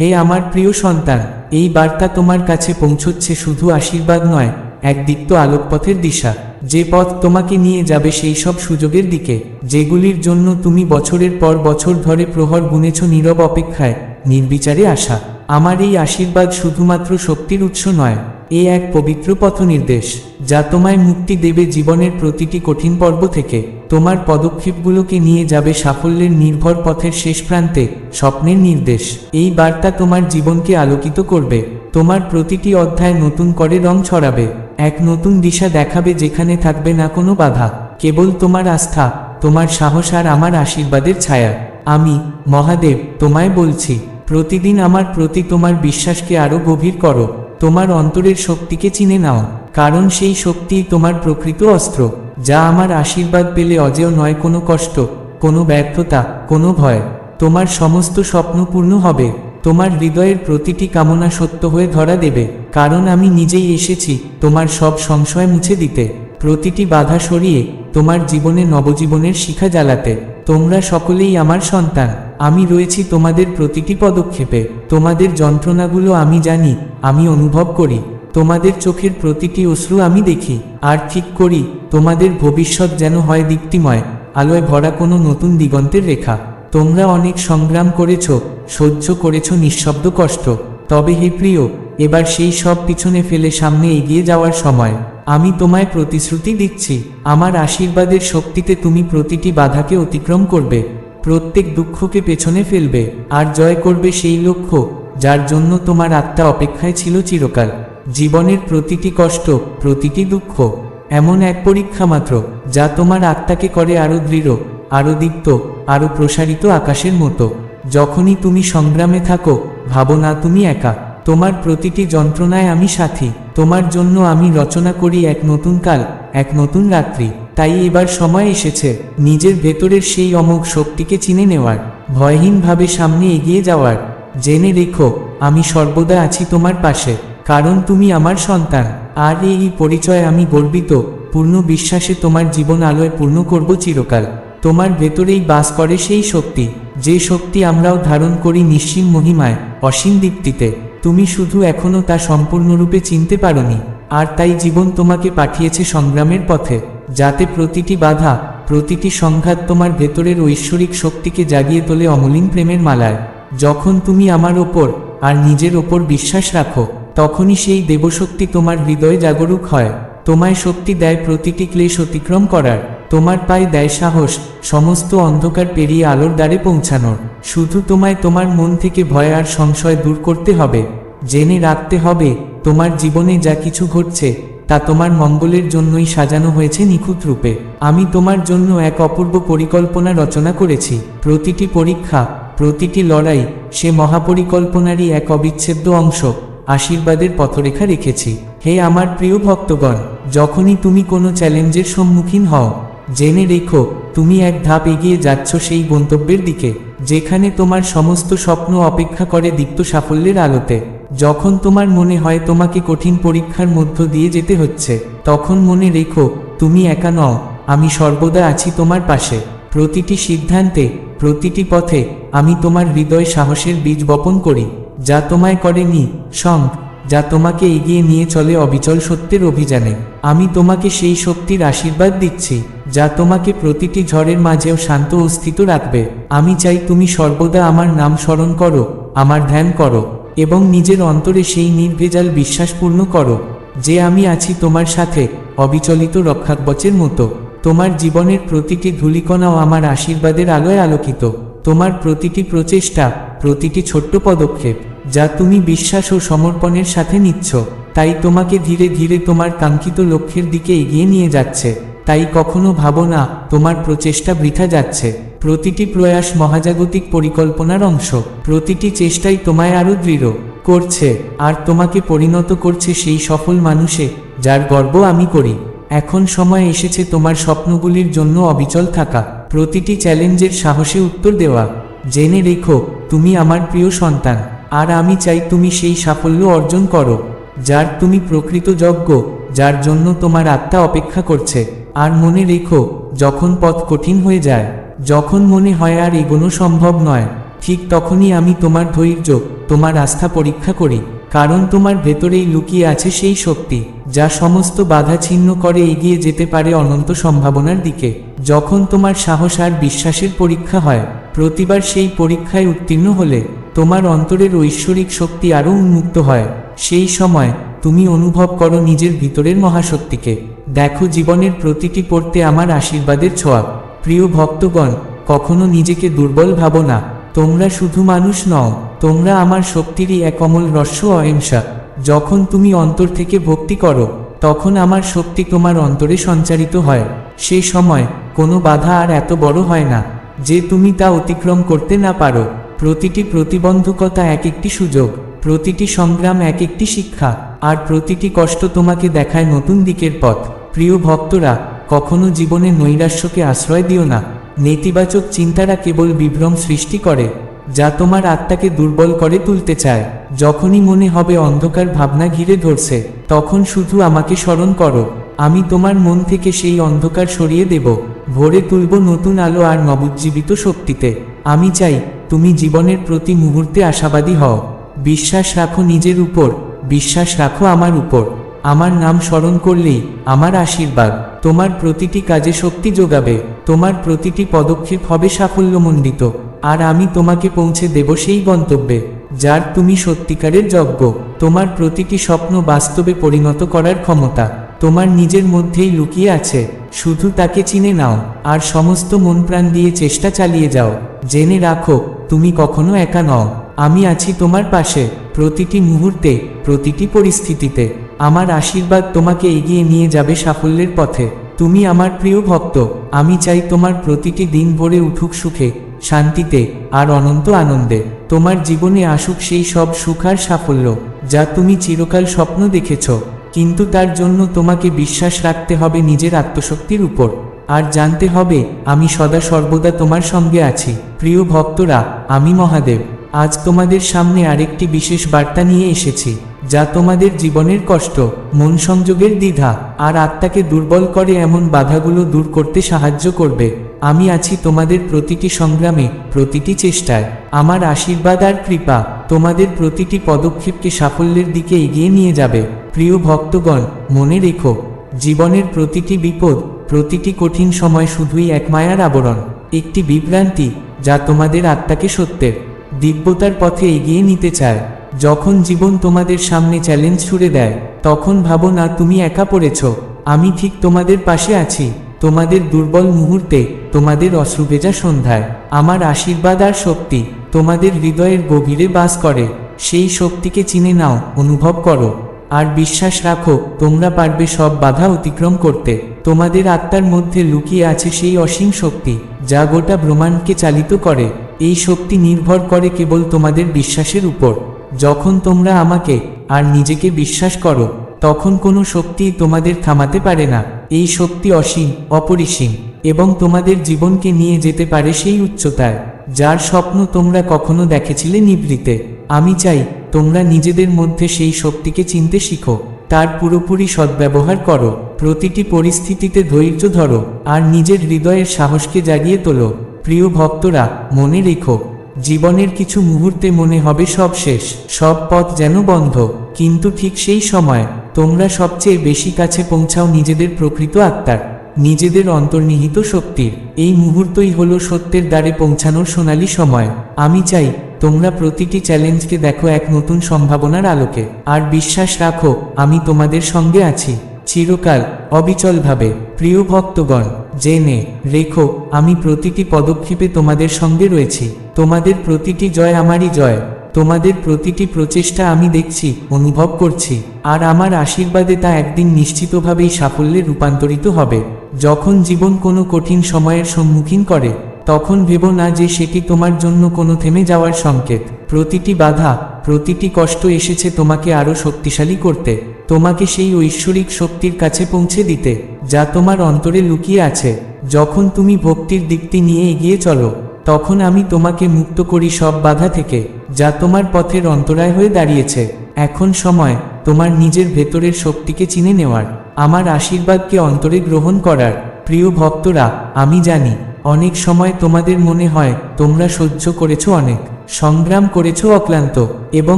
হে আমার প্রিয় সন্তান, এই বার্তা তোমার কাছে পৌঁছচ্ছে শুধু আশীর্বাদ নয়, এক দীপ্ত আলোকপথের দিশা। যে পথ তোমাকে নিয়ে যাবে সেই সব সুযোগের দিকে, যেগুলির জন্য তুমি বছরের পর বছর ধরে প্রহর গুনেছ নীরব অপেক্ষায়, নির্বিচারে আসা। আমার এই আশীর্বাদ শুধুমাত্র শক্তির উৎস নয়, এ এক পবিত্র পথ নির্দেশ যা তোমায় মুক্তি দেবে জীবনের প্রতিটি কঠিন পর্ব থেকে। তোমার পদক্ষেপগুলোকে নিয়ে যাবে সাফল্যের নির্ভর পথের শেষ প্রান্তে, স্বপ্নের নির্দেশ। এই বার্তা তোমার জীবনকে আলোকিত করবে। তোমার প্রতিটি অধ্যায় নতুন করে রং ছড়াবে। এক নতুন দিশা দেখাবে যেখানে থাকবে না কোনো বাধা। কেবল তোমার আস্থা, তোমার সাহস আর আমার আশীর্বাদের ছায়া। আমি, মহাদেব, তোমায় বলছি। প্রতিদিন আমার প্রতি তোমার বিশ্বাসকে আরও গভীর করো, তোমার অন্তরের শক্তিকে চিনে নাও, কারণ সেই শক্তিই তোমার প্রকৃত অস্ত্র, যা আমার আশীর্বাদ পেলে অজেয় নয় কোনো কষ্ট, কোনো ব্যর্থতা, কোনো ভয়, তোমার সমস্ত স্বপ্ন পূর্ণ হবে, তোমার হৃদয়ের প্রতিটি কামনা সত্য হয়ে ধরা দেবে, কারণ আমি নিজেই এসেছি তোমার সব সংশয় মুছে দিতে, প্রতিটি বাধা সরিয়ে তোমার জীবনে নবজীবনের শিখা জ্বালাতে। তোমরা সকলেই আমার সন্তান, আমি রয়েছি তোমাদের প্রতিটি পদক্ষেপে। তোমাদের যন্ত্রণাগুলো আমি জানি, আমি অনুভব করি। তোমাদের চোখের প্রতিটি অশ্রু আমি দেখি, আর ঠিক করি, তোমাদের ভবিষ্যৎ যেন হয় দীপ্তিময়, আলোয় ভরা কোনো নতুন দিগন্তের রেখা। তোমরা অনেক সংগ্রাম করেছ, সহ্য করেছ নিঃশব্দ কষ্ট। তবে হে প্রিয়, এবার সেই সব পিছনে ফেলে সামনে এগিয়ে যাওয়ার সময়। আমি তোমায় প্রতিশ্রুতি দিচ্ছি, আমার আশীর্বাদের শক্তিতে তুমি প্রতিটি বাধাকে অতিক্রম করবে, প্রত্যেক দুঃখকে পেছনে ফেলবে, আর জয় করবে সেই লক্ষ্য, যার জন্য তোমার আত্মা অপেক্ষায় ছিল চিরকাল। জীবনের প্রতিটি কষ্ট, প্রতিটি দুঃখ, এমন এক পরীক্ষা মাত্র, যা তোমার আত্মাকে করে আরও দৃঢ় আরও দীপ্ত আরও প্রসারিত আকাশের মতো। যখনই তুমি সংগ্রামে থাকো ভাবো না তুমি একা। তোমার প্রতিটি যন্ত্রণায় আমি সাথী। তোমার জন্য আমি রচনা করি এক নতুন কাল, এক নতুন রাত্রি। তাই এবার সময় এসেছে, নিজের ভেতরের সেই অমোঘ শক্তিকে চিনে নেওয়ার, ভয়হীনভাবে সামনে এগিয়ে যাওয়ার। জেনে রেখো, আমি সর্বদা আছি তোমার পাশে, কারণ তুমি আমার সন্তান। আর এই পরিচয় আমি গর্বিত, পূর্ণ বিশ্বাসে তোমার জীবন আলোয় পূর্ণ করব চিরকাল। তোমার ভেতরেই বাস করে সেই শক্তি। যে শক্তি আমরাও ধারণ করি নিশ্চিম মহিমায়, অসীম দীপ্তিতে, তুমি শুধু এখনও তা সম্পূর্ণরূপে চিনতে পারোনি, আর তাই জীবন তোমাকে পাঠিয়েছে সংগ্রামের পথে, যাতে প্রতিটি বাধা, প্রতিটি সংঘাত তোমার ভেতরের ঐশ্বরিক শক্তিকে জাগিয়ে তোলে অমলিন প্রেমের মালায়। যখন তুমি আমার ওপর, আর নিজের ওপর বিশ্বাস রাখো, তখনই সেই দেবশক্তি তোমার হৃদয়ে জাগরুক হয়, তোমায় শক্তি দেয় প্রতিটি ক্লেশ অতিক্রম করার। তোমার পায়ে দেয় সাহস, সমস্ত অন্ধকার পেরিয়ে আলোর দ্বারে পৌঁছানোর। শুধু তোমায় তোমার মন থেকে ভয় আর সংশয় দূর করতে হবে। জেনে রাখতে হবে, তোমার জীবনে যা কিছু ঘটছে, তা তোমার মঙ্গলের জন্যই সাজানো হয়েছে নিখুঁত রূপে। আমি তোমার জন্য এক অপূর্ব পরিকল্পনা রচনা করেছি। প্রতিটি পরীক্ষা, প্রতিটি লড়াই, সে মহাপরিকল্পনারই এক অবিচ্ছেদ্য অংশ। আশীর্বাদের পথরেখা রেখেছি। হে আমার প্রিয় ভক্তগণ, যখনই তুমি কোনো চ্যালেঞ্জের সম্মুখীন হও জেনে রেখো, তুমি এক ধাপ এগিয়ে যাচ্ছ সেই গন্তব্যের দিকে, যেখানে তোমার সমস্ত স্বপ্ন অপেক্ষা করে দীপ্ত সাফল্যের আলোতে। যখন তোমার মনে হয় তোমাকে কঠিন পরীক্ষার মধ্য দিয়ে যেতে হচ্ছে, তখন মনে রেখো, তুমি একা নও, আমি সর্বদা আছি তোমার পাশে। প্রতিটি সিদ্ধান্তে, প্রতিটি পথে, আমি তোমার হৃদয় সাহসের বীজ বপন করি, যা তোমায় করেনি সং যা তোমাকে এগিয়ে নিয়ে চলে অবিচল সত্যের অভিযানে। আমি তোমাকে সেই শক্তির আশীর্বাদ দিচ্ছি। যা তোমাকে প্রতিটি ঝড়ের মাঝেও শান্ত ও স্থিত রাখবে। আমি চাই তুমি সর্বদা আমার নাম স্মরণ করো, আমার ধ্যান করো, এবং নিজের অন্তরে সেই নির্ভেজাল বিশ্বাস পূর্ণ করো, যে আমি আছি তোমার সাথে, অবিচলিত রক্ষাকবচের মতো। তোমার জীবনের প্রতিটি ধূলিকণাও আমার আশীর্বাদের আলোয় আলোকিত। তোমার প্রতিটি প্রচেষ্টা, প্রতিটি ছোট্ট পদক্ষেপ, যা তুমি বিশ্বাস ও সমর্পণের সাথে নিচ্ছ, তাই তোমাকে ধীরে ধীরে তোমার কাঙ্ক্ষিত লক্ষ্যের দিকে এগিয়ে নিয়ে যাচ্ছে। তাই কখনো ভাবো না, তোমার প্রচেষ্টা বৃথা যাচ্ছে। প্রতিটি প্রয়াস মহাজাগতিক পরিকল্পনার অংশ। প্রতিটি চেষ্টাই তোমায় আরও দৃঢ় করছে, আর তোমাকে পরিণত করছে সেই সফল মানুষে, যার গর্ব আমি করি। এখন সময় এসেছে তোমার স্বপ্নগুলির জন্য অবিচল থাকা। প্রতিটি চ্যালেঞ্জের সাহসে উত্তর দেওয়া। জেনে রেখো, তুমি আমার প্রিয় সন্তান, আর আমি চাই তুমি সেই সাফল্য অর্জন করো, যার তুমি প্রকৃত যজ্ঞ, যার জন্য তোমার আত্মা অপেক্ষা করছে। আর মনে রেখো, যখন পথ কঠিন হয়ে যায়, যখন মনে হয় আর এগোনো সম্ভব নয়, ঠিক তখনই আমি তোমার ধৈর্য, তোমার আস্থা পরীক্ষা করি, কারণ তোমার ভেতরেই লুকিয়ে আছে সেই শক্তি, যা সমস্ত বাধা ছিন্ন করে এগিয়ে যেতে পারে অনন্ত সম্ভাবনার দিকে। যখন তোমার সাহস আর বিশ্বাসের পরীক্ষা হয়, প্রতিবার সেই পরীক্ষায় উত্তীর্ণ হলে তোমার অন্তরের ঐশ্বরিক শক্তি আরও উন্মুক্ত হয়। সেই সময় তুমি অনুভব করো নিজের ভিতরের মহাশক্তিকে। দেখো জীবনের প্রতিটি পড়তে আমার আশীর্বাদের ছোঁয়া। প্রিয় ভক্তগণ, কখনো নিজেকে দুর্বল ভাবো না। তোমরা শুধু মানুষ নও, তোমরা আমার শক্তিরই এক অমল রস্য অহিংসা। যখন তুমি অন্তর থেকে ভক্তি করো, তখন আমার শক্তি তোমার অন্তরে সঞ্চারিত হয়। সেই সময় কোনো বাধা আর এত বড় হয় না, যে তুমি তা অতিক্রম করতে না পারো। প্রতিটি প্রতিবন্ধকতা এক একটি সুযোগ। প্রতিটি সংগ্রাম এক একটি শিক্ষা, আর প্রতিটি কষ্ট তোমাকে দেখায় নতুন দিকের পথ। প্রিয় ভক্তরা, কখনো জীবনে নৈরাশ্যকে আশ্রয় দিও না। নেতিবাচক চিন্তারা কেবল বিভ্রম সৃষ্টি করে, যা তোমার আত্মাকে দুর্বল করে তুলতে চায়। যখনই মনে হবে অন্ধকার ভাবনা ঘিরে ধরছে, তখন শুধু আমাকে স্মরণ করো, আমি তোমার মন থেকে সেই অন্ধকার সরিয়ে দেব। ভরে তুলব নতুন আলো আর নবুজ্জীবিত শক্তিতে। আমি চাই, তুমি জীবনের প্রতি মুহূর্তে আশাবাদী হও। বিশ্বাস রাখো নিজের উপর, বিশ্বাস রাখো আমার উপর। আমার নাম স্মরণ করলেই আমার আশীর্বাদ। তোমার প্রতিটি কাজে শক্তি যোগাবে, তোমার প্রতিটি পদক্ষেপ হবে সাফল্যমণ্ডিত। আর আমি তোমাকে পৌঁছে দেব সেই গন্তব্যে, যার তুমি সত্যিকারের যজ্ঞ তোমার প্রতিটি স্বপ্ন বাস্তবে পরিণত করার ক্ষমতা তোমার নিজের মধ্যেই লুকিয়ে আছে। শুধু তাকে চিনে নাও, আর সমস্ত মন প্রাণ দিয়ে চেষ্টা চালিয়ে যাও। জেনে রাখো, তুমি কখনো একা নও। আমি আছি তোমার পাশে প্রতিটি মুহূর্তে, প্রতিটি পরিস্থিতিতে। আমার আশীর্বাদ তোমাকে এগিয়ে নিয়ে যাবে সাফল্যের পথে। তুমি আমার প্রিয় ভক্ত, আমি চাই তোমার প্রতিটি দিন ভরে উঠুক সুখে, শান্তিতে আর অনন্ত আনন্দে। তোমার জীবনে আসুক সেই সব সুখ আর সাফল্য, যা তুমি চিরকাল স্বপ্ন দেখেছ। কিন্তু তার জন্য তোমাকে বিশ্বাস রাখতে হবে নিজের আত্মশক্তির উপর। আর জানতে হবে, আমি সদা সর্বদা তোমার সঙ্গে আছি। প্রিয় ভক্তরা, আমি মহাদেব। আজ তোমাদের সামনে আরেকটি বিশেষ বার্তা নিয়ে এসেছি, যা তোমাদের জীবনের কষ্ট, মন সংযোগের দ্বিধা আর আত্মাকে দুর্বল করে এমন বাধাগুলো দূর করতে সাহায্য করবে। আমি আছি তোমাদের প্রতিটি সংগ্রামে, প্রতিটি চেষ্টায়। আমার আশীর্বাদ আর কৃপা তোমাদের প্রতিটি পদক্ষেপকে সাফল্যের দিকে এগিয়ে নিয়ে যাবে। প্রিয় ভক্তগণ, মনে রেখো, জীবনের প্রতিটি বিপদ, প্রতিটি কঠিন সময় শুধুই এক মায়ার আবরণ, একটি বিভ্রান্তি, যা তোমাদের আত্মাকে সত্যের দিব্যতার পথে এগিয়ে নিতে চায়। যখন জীবন তোমাদের সামনে চ্যালেঞ্জ ছুড়ে দেয়, তখন ভাবো, না, তুমি একা পড়েছ। আমি ঠিক তোমাদের পাশে আছি। তোমাদের দুর্বল মুহূর্তে, তোমাদের অশ্রুভেজা সন্ধ্যায়। আমার আশীর্বাদ আর শক্তি তোমাদের হৃদয়ের গভীরে বাস করে। সেই শক্তিকে চিনে নাও, অনুভব করো। আর বিশ্বাস রাখো, তোমরা পারবে সব বাধা অতিক্রম করতে। তোমাদের আত্মার মধ্যে লুকিয়ে আছে সেই অসীম শক্তি, যা গোটা ব্রহ্মাণ্ডকে চালিত করে। এই শক্তি নির্ভর করে কেবল তোমাদের বিশ্বাসের উপর। যখন তোমরা আমাকে আর নিজেকে বিশ্বাস করো, তখন কোনো শক্তি তোমাদের থামাতে পারে না। এই শক্তি অসীম, অপরিসীম এবং তোমাদের জীবনকে নিয়ে যেতে পারে সেই উচ্চতায়, যার স্বপ্ন তোমরা কখনো দেখেছিলে নিবৃতে আমি চাই তোমরা নিজেদের মধ্যে সেই শক্তিকে চিনতে শিখো, তার পুরোপুরি সদ্ব্যবহার করো, প্রতিটি পরিস্থিতিতে ধৈর্য ধরো, আর নিজের হৃদয়ের সাহসকে জাগিয়ে তোলো। প্রিয় ভক্তরা, মনে রেখো, জীবনের কিছু মুহূর্তে মনে হবে সব শেষ, সব পথ যেন বন্ধ। কিন্তু ঠিক সেই সময়, তোমরা সবচেয়ে বেশি কাছে পৌঁছাও নিজেদের প্রকৃত আত্মার, নিজেদের অন্তর্নিহিত শক্তির। এই মুহূর্তই হলো সত্যের দ্বারে পৌঁছানোর সোনালী সময়। আমি চাই, তোমরা প্রতিটি চ্যালেঞ্জকে দেখো এক নতুন সম্ভাবনার আলোকে। আর বিশ্বাস রাখো, আমি তোমাদের সঙ্গে আছি। চিরকাল, অবিচলভাবে। প্রিয় ভক্তগণ, জেনে, রেখো, আমি প্রতিটি পদক্ষেপে তোমাদের সঙ্গে রয়েছি। তোমাদের প্রতিটি জয় আমারই জয়। তোমাদের প্রতিটি প্রচেষ্টা আমি দেখছি, অনুভব করছি। আর আমার আশীর্বাদে তা একদিন নিশ্চিতভাবেই সাফল্যে রূপান্তরিত হবে। যখন জীবন কোনো কঠিন সময়ের সম্মুখীন করে, তখন ভেবো না যে সেটি তোমার জন্য কোনো থেমে যাওয়ার সংকেত। প্রতিটি বাধা, প্রতিটি কষ্ট এসেছে তোমাকে আরও শক্তিশালী করতে। তোমাকে সেই ঐশ্বরিক শক্তির কাছে পৌঁছে দিতে, যা তোমার অন্তরে লুকিয়ে আছে। যখন তুমি ভক্তির দিকটি নিয়ে এগিয়ে চলো, তখন আমি তোমাকে মুক্ত করি সব বাধা থেকে, যা তোমার পথের অন্তরায় হয়ে দাঁড়িয়েছে। এখন সময় তোমার নিজের ভেতরের শক্তিকে চিনে নেওয়ার, আমার আশীর্বাদকে অন্তরে গ্রহণ করার। প্রিয় ভক্তরা, আমি জানি, অনেক সময় তোমাদের মনে হয়, তোমরা সহ্য করেছ অনেক, সংগ্রাম করেছ অক্লান্ত, এবং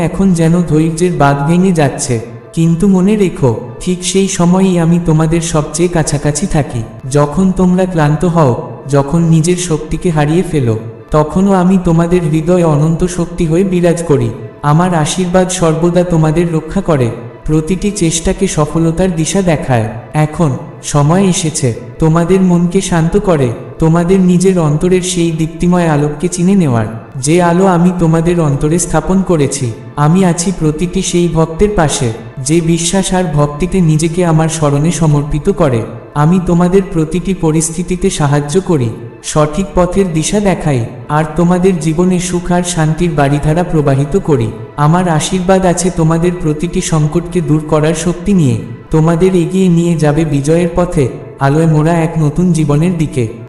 এখন যেন ধৈর্যের বাদ ভেঙে যাচ্ছে। কিন্তু মনে রেখো, ঠিক সেই সময়ই আমি তোমাদের সবচেয়ে কাছাকাছি থাকি। যখন তোমরা ক্লান্ত হও, যখন নিজের শক্তিকে হারিয়ে ফেলো, তখনও আমি তোমাদের হৃদয়ে অনন্ত শক্তি হয়ে বিরাজ করি। আমার আশীর্বাদ সর্বদা তোমাদের রক্ষা করে, প্রতিটি চেষ্টাকে সফলতার দিশা দেখায়। এখন, সময় এসেছে, তোমাদের মনকে শান্ত করে তোমাদের নিজের অন্তরের সেই দীপ্তিময় আলোককে চিনে নেওয়ার। যে আলো আমি তোমাদের অন্তরে স্থাপন করেছি, আমি আছি প্রতিটি সেই ভক্তের পাশে, যে বিশ্বাস আর ভক্তিতে নিজেকে আমার স্মরণে সমর্পিত করে। আমি তোমাদের প্রতিটি পরিস্থিতিতে সাহায্য করি, সঠিক পথের দিশা দেখাই, আর তোমাদের জীবনে সুখ আর শান্তির বাড়িধারা প্রবাহিত করি। আমার আশীর্বাদ আছে তোমাদের প্রতিটি সংকটকে দূর করার শক্তি নিয়ে। তোমাদের এগিয়ে নিয়ে যাবে বিজয়ের পথে, আলোয় মোড়া এক নতুন জীবনের দিকে।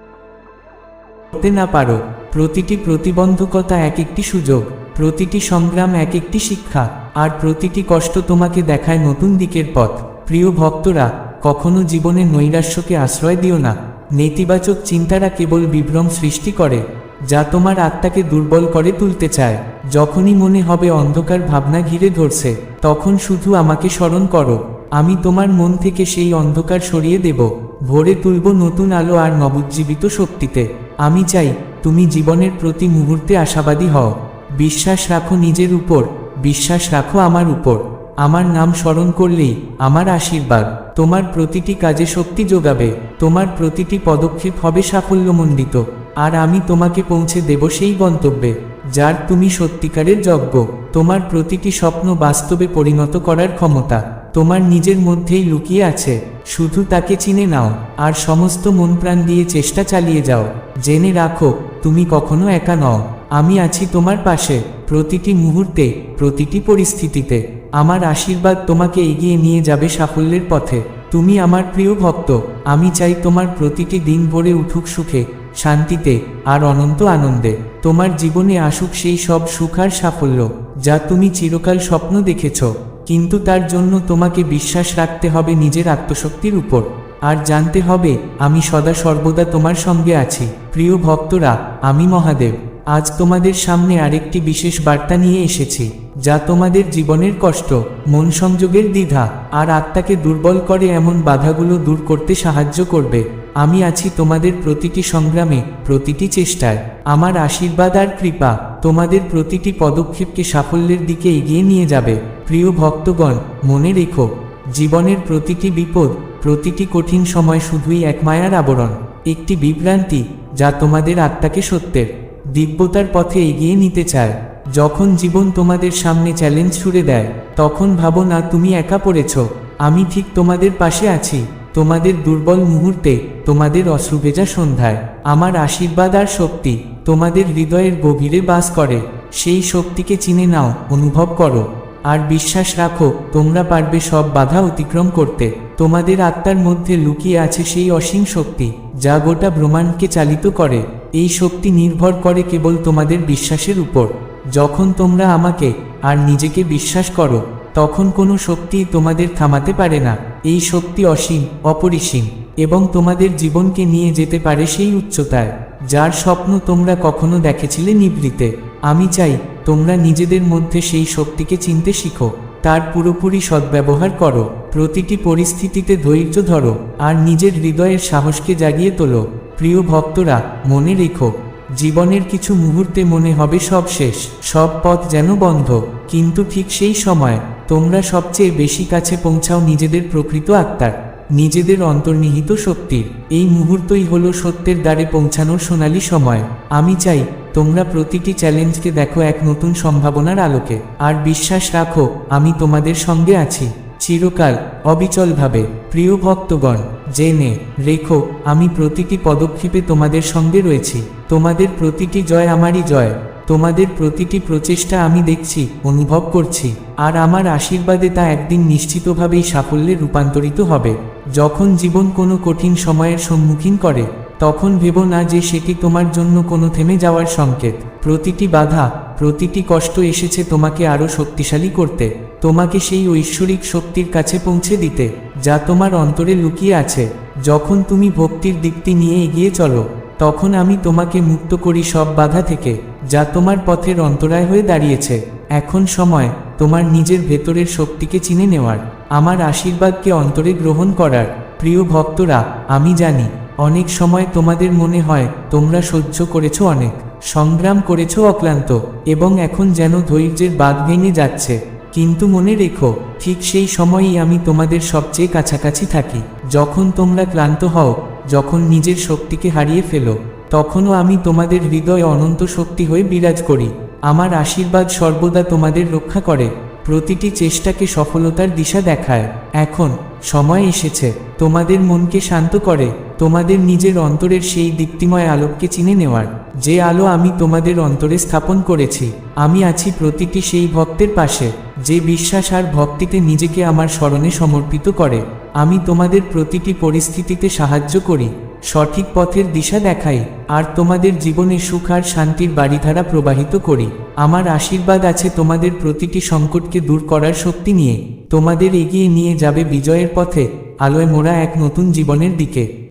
করতে না পারো। প্রতিটি প্রতিবন্ধকতা এক একটি সুযোগ, প্রতিটি সংগ্রাম এক একটি শিক্ষা, আর প্রতিটি কষ্ট তোমাকে দেখায় নতুন দিকের পথ। প্রিয় ভক্তরা, কখনো জীবনে নৈরাশ্যকে আশ্রয় দিও না। নেতিবাচক চিন্তারা কেবল বিভ্রম সৃষ্টি করে, যা তোমার আত্মাকে দুর্বল করে তুলতে চায়। যখনই মনে হবে অন্ধকার ভাবনা ঘিরে ধরছে, তখন শুধু আমাকে স্মরণ করো। আমি তোমার মন থেকে সেই অন্ধকার সরিয়ে দেব। ভরে তুলব নতুন আলো আর নবুজ্জীবিত শক্তিতে। আমি চাই তুমি জীবনের প্রতি মুহূর্তে আশাবাদী হও। বিশ্বাস রাখো নিজের উপর, বিশ্বাস রাখো আমার উপর। আমার নাম স্মরণ করলেই আমার আশীর্বাদ। তোমার প্রতিটি কাজে শক্তি যোগাবে, তোমার প্রতিটি পদক্ষেপ হবে সাফল্যমণ্ডিত। আর আমি তোমাকে পৌঁছে দেব সেই গন্তব্যে, যার তুমি সত্যিকারের যজ্ঞ। তোমার প্রতিটি স্বপ্ন বাস্তবে পরিণত করার ক্ষমতা। তোমার নিজের মধ্যেই লুকিয়ে আছে, শুধু তাকে চিনে নাও, আর সমস্ত মন প্রাণ দিয়ে চেষ্টা চালিয়ে যাও। জেনে রাখো, তুমি কখনো একা নও। আমি আছি তোমার পাশে, প্রতিটি মুহূর্তে, প্রতিটি পরিস্থিতিতে। আমার আশীর্বাদ তোমাকে এগিয়ে নিয়ে যাবে সাফল্যের পথে। তুমি আমার প্রিয় ভক্ত, আমি চাই তোমার প্রতিটি দিন ভরে উঠুক সুখে, শান্তিতে, আর অনন্ত আনন্দে। তোমার জীবনে আসুক সেই সব সুখ আর সাফল্য, যা তুমি চিরকাল স্বপ্ন দেখেছ। কিন্তু তার জন্য তোমাকে বিশ্বাস রাখতে হবে নিজের আত্মশক্তির উপর। আর জানতে হবে, আমি সদা সর্বদা তোমার সঙ্গে আছি। প্রিয় ভক্তরা, আমি মহাদেব। আজ তোমাদের সামনে আরেকটি বিশেষ বার্তা নিয়ে এসেছি, যা তোমাদের জীবনের কষ্ট, মন সংযোগের দ্বিধা, আর আত্মাকে দুর্বল করে এমন বাধাগুলো দূর করতে সাহায্য করবে। আমি আছি তোমাদের প্রতিটি সংগ্রামে, প্রতিটি চেষ্টায়। আমার আশীর্বাদ আর কৃপা তোমাদের প্রতিটি পদক্ষেপকে সাফল্যের দিকে এগিয়ে নিয়ে যাবে। প্রিয় ভক্তগণ, মনে রেখো, জীবনের প্রতিটি বিপদ, প্রতিটি কঠিন সময় শুধুই এক মায়ার আবরণ, একটি বিভ্রান্তি যা তোমাদের আত্মাকে সত্যের, দিব্যতার পথে এগিয়ে নিতে চায়। যখন জীবন তোমাদের সামনে চ্যালেঞ্জ ছুড়ে দেয়, তখন ভাবো না তুমি একা পড়েছ, আমি ঠিক তোমাদের পাশে আছি। তোমাদের দুর্বল মুহূর্তে তোমাদের অশ্রুভেজা সন্ধ্যায়। আমার আশীর্বাদ আর শক্তি তোমাদের হৃদয়ের গভীরে বাস করে। সেই শক্তিকে চিনে নাও, অনুভব করো। আর বিশ্বাস রাখো, তোমরা পারবে সব বাধা অতিক্রম করতে। তোমাদের আত্মার মধ্যে লুকিয়ে আছে সেই অসীম শক্তি, যা গোটা ব্রহ্মাণ্ডকে চালিত করে। এই শক্তি নির্ভর করে কেবল তোমাদের বিশ্বাসের উপর। যখন তোমরা আমাকে আর নিজেকে বিশ্বাস করো, তখন কোনো শক্তি তোমাদের থামাতে পারে না। এই শক্তি অসীম, অপরিসীম এবং তোমাদের জীবনকে নিয়ে যেতে পারে সেই উচ্চতায়, যার স্বপ্ন তোমরা কখনো দেখেছিলে নিবৃতে আমি চাই তোমরা নিজেদের মধ্যে সেই শক্তিকে চিনতে শিখো, তার পুরোপুরি সদ্ব্যবহার করো, প্রতিটি পরিস্থিতিতে ধৈর্য ধরো আর নিজের হৃদয়ের সাহসকে জাগিয়ে তোলো। প্রিয় ভক্তরা, মনে রেখো জীবনের কিছু মুহূর্তে মনে হবে সব শেষ, সব পথ যেন বন্ধ। কিন্তু ঠিক সেই সময়, তোমরা সবচেয়ে বেশি কাছে পৌঁছাও নিজেদের প্রকৃত আত্মার, নিজেদের অন্তর্নিহিত শক্তির। এই মুহূর্তই হলো সত্যের দ্বারে পৌঁছানোর সোনালী সময়। আমি চাই, তোমরা প্রতিটি চ্যালেঞ্জকে দেখো এক নতুন সম্ভাবনার আলোকে। আর বিশ্বাস রাখো, আমি তোমাদের সঙ্গে আছি। চিরকাল অবিচলভাবে, প্রিয় ভক্তগণ, জেনে রেখো, আমি প্রতিটি পদক্ষেপে তোমাদের সঙ্গে রয়েছি। তোমাদের প্রতিটি জয় আমারই জয়। তোমাদের প্রতিটি প্রচেষ্টা আমি দেখছি, অনুভব করছি। আর আমার আশীর্বাদে তা একদিন নিশ্চিতভাবেই সাফল্যে রূপান্তরিত হবে। যখন জীবন কোনো কঠিন সময়ের সম্মুখীন করে তখন ভেবো না যে সেটি তোমার জন্য কোনো থেমে যাওয়ার সংকেত। প্রতিটি বাধা, প্রতিটি কষ্ট এসেছে তোমাকে আরও শক্তিশালী করতে। তোমাকে সেই ঐশ্বরিক শক্তির কাছে পৌঁছে দিতে, যা তোমার অন্তরে লুকিয়ে আছে। যখন তুমি ভক্তির দিকটি নিয়ে এগিয়ে চলো, তখন আমি তোমাকে মুক্ত করি সব বাধা থেকে, যা তোমার পথের অন্তরায় হয়ে দাঁড়িয়েছে। এখন সময় তোমার নিজের ভেতরের শক্তিকে চিনে নেওয়ার, আমার আশীর্বাদকে অন্তরে গ্রহণ করার। প্রিয় ভক্তরা, আমি জানি অনেক সময় তোমাদের মনে হয়, তোমরা সহ্য করেছ অনেক, সংগ্রাম করেছ অক্লান্ত, এবং এখন যেন ধৈর্যের বাঁধ ভেঙে যাচ্ছে। কিন্তু মনে রেখো, ঠিক সেই সময়ই আমি তোমাদের সবচেয়ে কাছাকাছি থাকি। যখন তোমরা ক্লান্ত হও, যখন নিজের শক্তিকে হারিয়ে ফেলো, তখনও আমি তোমাদের হৃদয়ে অনন্ত শক্তি হয়ে বিরাজ করি। আমার আশীর্বাদ সর্বদা তোমাদের রক্ষা করে, প্রতিটি চেষ্টাকে সফলতার দিশা দেখায়। এখন সময় এসেছে, তোমাদের মনকে শান্ত করে তোমাদের নিজের অন্তরের সেই দীপ্তিময় আলোককে চিনে নেওয়ার। যে আলো আমি তোমাদের অন্তরে স্থাপন করেছি, আমি আছি প্রতিটি সেই ভক্তের পাশে, যে বিশ্বাস আর ভক্তিতে নিজেকে আমার স্মরণে সমর্পিত করে। আমি তোমাদের প্রতিটি পরিস্থিতিতে সাহায্য করি, সঠিক পথের দিশা দেখাই, আর তোমাদের জীবনে সুখ আর শান্তির বাড়িধারা প্রবাহিত করি। আমার আশীর্বাদ আছে তোমাদের প্রতিটি সংকটকে দূর করার শক্তি নিয়ে। তোমাদের এগিয়ে নিয়ে যাবে বিজয়ের পথে, আলোয় মোড়া এক নতুন জীবনের দিকে।